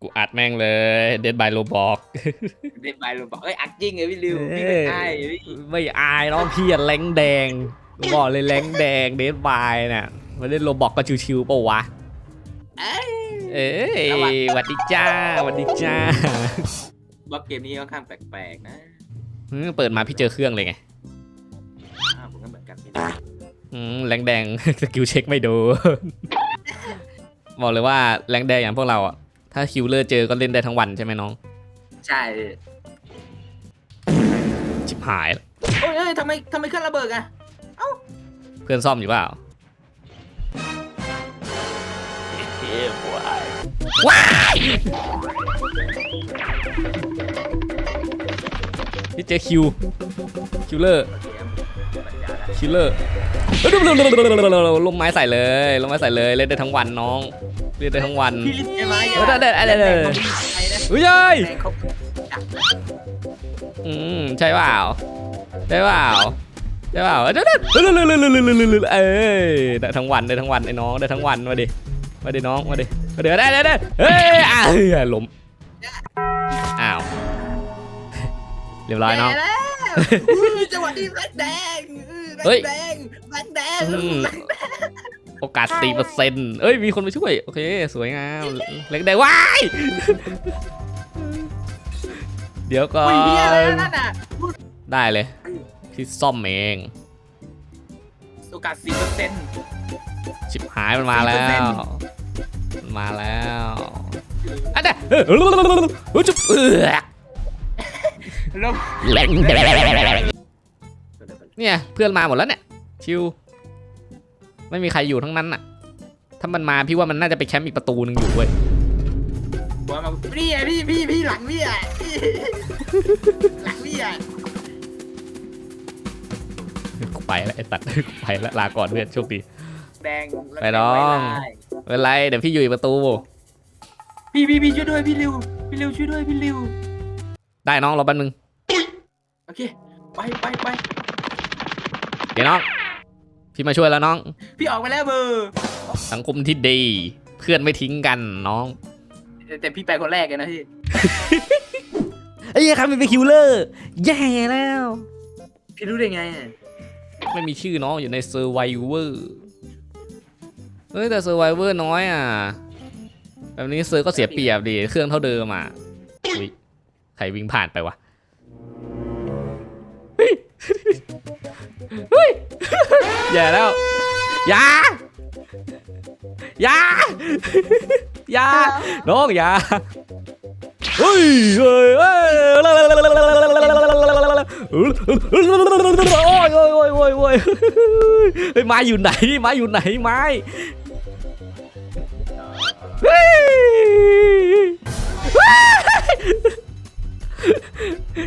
กูอัดแม่งเลยเดดบายโลบอกเล่นไปลงบอกเอ้ยอัดจริงเหรอพี่ริวพี่เป็นไอ้พี่ไม่อายน้องพี่อะแรงแดงกูบอกเลยแรงแดงเดดบายน่ะมาเล่นโลบอกก็ชิวๆเปล่าวะ เอ้ย เอ้ยหวัดดีจ้าหวัดดีจ้าบล็อกเกมนี้ค่อนข้างแปลกๆนะอืมเปิดมาพี่เจอเครื่องเลยไงอ้าวผมก็เหมือนกันพี่อืมแรงแดง สกิลเช็คไม่ดู บอกเลยว่าแรงแดงอย่างพวกเราอะ ถ้าคิวเลอร์เจอก็เล่นได้ทั้งวันใช่ไหมน้อง ใช่ชิบหายแล้วโอ้ยเอ้ยทำไมทำไมเครื่องระเบิดอะเพื่อนซ่อมอยู่เปล่าเฮ้ยบวยว้ายพี่เจอคิวคิวเลอร์โอเคปัญญาละคิลเลอร์ลมไม้ใส่เลยลมไม้ใส่เลยเล่นได้ทั้งวันน้อง เล่นได้ทั้งวันพี่ลิฟใช่ไหมเออได้ได้ได้ได้แดงเขาไม่ใช่นะอุ้ยเอ้ยแดงเขาจับนะอืมใช่เปล่าใช่เปล่าใช่เปล่าเด้อเด้อเอ้ยได้ทั้งวันได้ทั้งวันไอ้น้องได้ทั้งวันมาดิมาดิน้องมาดิมาดิได้ได้ได้เฮ้ยอ้าวล้มอ้าวเรียบร้อยน้องแย่แล้วอุ้ยจังหวะนี้แบงค์แดงเฮ้ยแบงค์แดงแบงค์แดงอืม โอกาสสี่เปอร์เซ็นต์เอ้ย มีคนมาช่วย โอเค สวยงาม เล็กได้ว้าย เดี๋ยวก่ออุ้ยเฮียเลยนนั่นน่ะได้เลย พี่ซ่อมเอง โอกาสสี่เปอร์เซ็นต์ชิบหายมันมาแล้ว4%มันมาแล้วอันเนี้ยเออจุ๊บเออแล้วแรงเนี่ย เพื่อนมาหมดแล้วเนี่ย ชิว ไม่มีใครอยู่ทั้งนั้นน่ะ ถ้ามันมาพี่ว่ามันน่าจะไปแคมป์อีกประตูหนึ่งอยู่เว้ยหัวมาพี่อะพี่พี่พี่หลังพี่อะพี่หลังพี่อะกูไปแล้วไอ้ตัดกูไปแล้วลาก่อนเพื่อนโชคดีแดงไปน้องไม่เป็นไรเดี๋ยวพี่อยู่อีกประตูพี่พี่พี่ช่วยด้วยพี่ริวพี่ริวช่วยด้วยพี่ริวได้น้องรอแป๊บนึงโอเคไปไปไปเดี๋ยวน้อง พี่มาช่วยแล้วน้อง พี่ออกไปแล้วเบอร์สังคมที่ดี เพื่อนไม่ทิ้งกันน้อง แต่พี่ไปคนแรกเลยนะพี่ไอ้ยังครับเป็นคิวเลอร์แย่แล้ว พี่รู้ได้ไงอะไม่มีชื่อน้องอยู่ในเซอร์ไวเวอร์เฮ้ยแต่เซอร์ไวเวอร์น้อยอะ แบบนี้เซอร์ก็เสียเปรียบดิเครื่องเท่าเดิมอะอุ้ยใครวิ่งผ่านไปวะ เฮ้ยแย่แล้วอย่าอย่าอย่าน้องอย่าเฮ้ยเฮ้ยเฮ้ยโอ้ยโอ้ยโอ้ยโอ้ยโอ้ยเฮ้ยไม้อยู่ไหนไม้อยู่ไหนไม้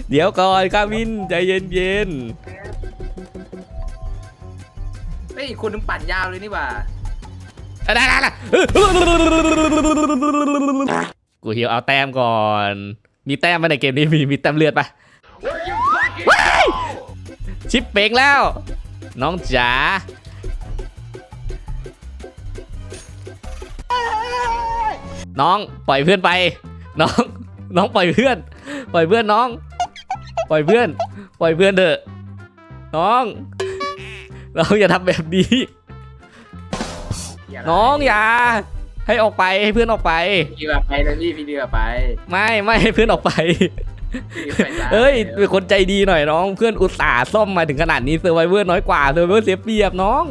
เดี๋ยวก่อนกาวินใจเย็นๆ เย็นเฮ้ยคนนึงปั่นยาวเลยนี่หว่าได้ได้ได้กูเฮียวเอาแต้มก่อน มีแต้มไหมในเกมนี้มีมีแต้มเลือดปะชิปเป่งแล้ว น้องจ๋าน้องปล่อยเพื่อนไป น้อง น้องปล่อยเพื่อน ปล่อยเพื่อนน้อง ปล่อยเพื่อน ปล่อยเพื่อนเถอะ น้อง น้องอย่าทำแบบนี้ น้องอย่าให้ออกไปให้เพื่อนออกไป พี่ว่าไปแล้วพี่พี่ดีกว่าไปไม่ไม่ให้เพื่อนออกไป พี่ไปซะเอ้ยเป็นคนใจดีหน่อยน้อง เพื่อนอุตส่าห์ซ่อมมาถึงขนาดนี้เซอร์ไวเวอร์น้อยกว่าเซอร์ไวเวอร์เสียเปรียบน้อง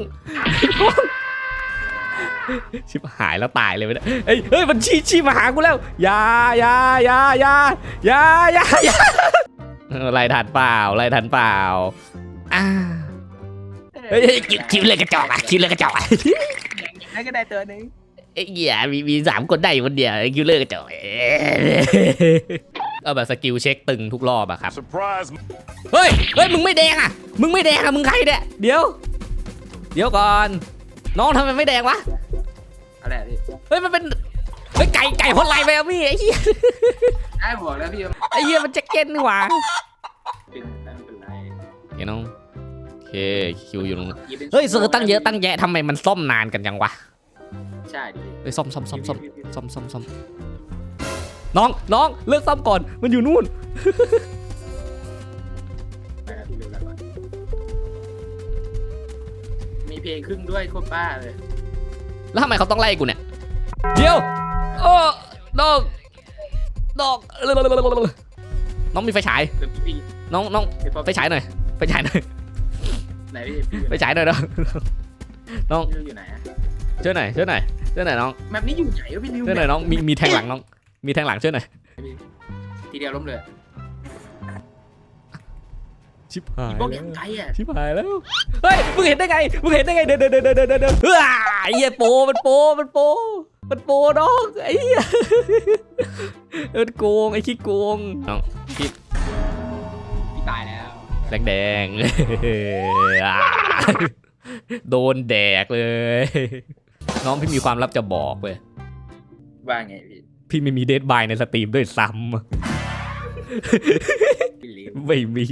ชิบหายแล้วตายเลยไปเนี่ยเฮ้ยเฮ้ยมันชี้ชี้มาหากูแล้วอย่าอย่าอย่าอย่าอย่าอย่าอย่าเออไล่ทันเปล่าไล่ทันเปล่าอ่าเฮ้ย เฮ้ยคิวคิวเลยกระจอกอะคิวเลยกระจอกอะนั่นก็ได้ตัวหนึงไอ้เหี้ยมีมีสามคนได้อยู่คนเดียวไอ้คิวเลอร์กระจอกเอาแบบสกิลเช็คตึงทุกรอบอะครับ Surprise! เฮ้ย เฮ้ย มึงไม่แดงอะ มึงไม่แดงอะ มึงใครเนี่ย เดี๋ยว เดี๋ยวก่อน น้องทำไมไม่แดงวะอะไรอะพี่เฮ้ย มันเป็น เฮ้ย ไก่ ไก่พ่นลายไปอะพี่ไอ้เหี้ยไอ้บอกแล้วพี่ว่าไอ้เหี้ยมันแจ็คเก็ตนี่หว่า เป็นไม่เป็นไร เดี๋ยวน้องโอ เคคิวอยู่ตรงนั้นป็นเฮ้ยเซอร์ตั้งเยอะตั้งแยะทำไมมันซ่อมนานกันจังวะใช่ดิเฮ้ยซ่อมซ่อมซ่อมซ่อมซ่อมซ่อมซ่อมน้องน้องเลิกซ่อมก่อนมันอยู่นู่นไปครับพี่เร็วแล้วก่อนมีเพลงครึ่งด้วยโคตรบ้าเลยแล้วทำไมเขาต้องไล่กูเนี่ยเดี๋ยวโอ้น้องน้องน้องมีไฟฉายเดี๋ยวพี่น้องน้องพี่พอไฟฉายหน่อยไฟฉายหน่อย ไหนพี่พี่อยู่ไฟฉายหน่อยน้องน้องพี่อยู่ไหนอะช่วยหน่อยช่วยหน่อยช่วยหน่อยน้องแมปนี้อยู่ไหนวะพี่ริวช่วยหน่อยน้องมีมีแทงหลังน้อง มีแทงหลังช่วยหน่อยทีเดียวล้มเลยชิบหายบอกแล้ยัวงไงอะชิบหายแล้วเฮ้ยมึงเห็นได้ไงมึงเห็นได้ไงเดินเดินเดินเดินเดินเดินเดินเฮ้ยไอ้เหี้ยโปมันโปมันโปมันโปน้องไอ้เหี้ยมันโกงไอ้ขี้โกงน้องพี่ตายแล้ว แดงแดงๆอ่าโดนแดกเลย น้องพี่มีความลับจะบอกเว้ยว่าไงพี่ พี่ไม่มีเดทบายในสตรีมด้วยซ้พี่ริวำไม่มี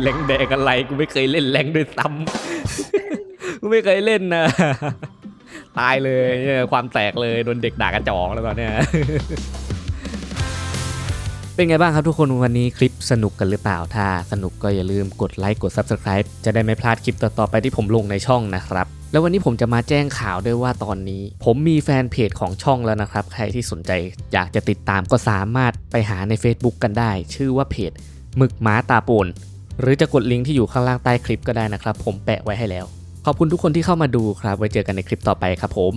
แรงแดงอะไรกูไม่เคยเล่นแรงด้วยซ้ำกูไม่เคยเล่นนะตายเลยเนี่ยความแตกเลยโดนเด็กด่ากระจอกแล้วตอนเนี้ย เป็นไงบ้างครับทุกคนวันนี้คลิปสนุกกันหรือเปล่า ถ้าสนุกก็อย่าลืมกดไลค์กด Subscribe จะได้ไม่พลาดคลิปต่อๆไปที่ผมลงในช่องนะครับ แล้ววันนี้ผมจะมาแจ้งข่าวด้วยว่าตอนนี้ ผมมีแฟนเพจของช่องแล้วนะครับ ใครที่สนใจอยากจะติดตามก็สามารถไปหาใน Facebook กันได้ ชื่อว่าเพจหมึกหมาตาโปนหรือจะกดลิงก์ที่อยู่ข้างล่างใต้คลิปก็ได้นะครับ ผมแปะไว้ให้แล้ว ขอบคุณทุกคนที่เข้ามาดูครับ ไว้เจอกันในคลิปต่อไปครับผม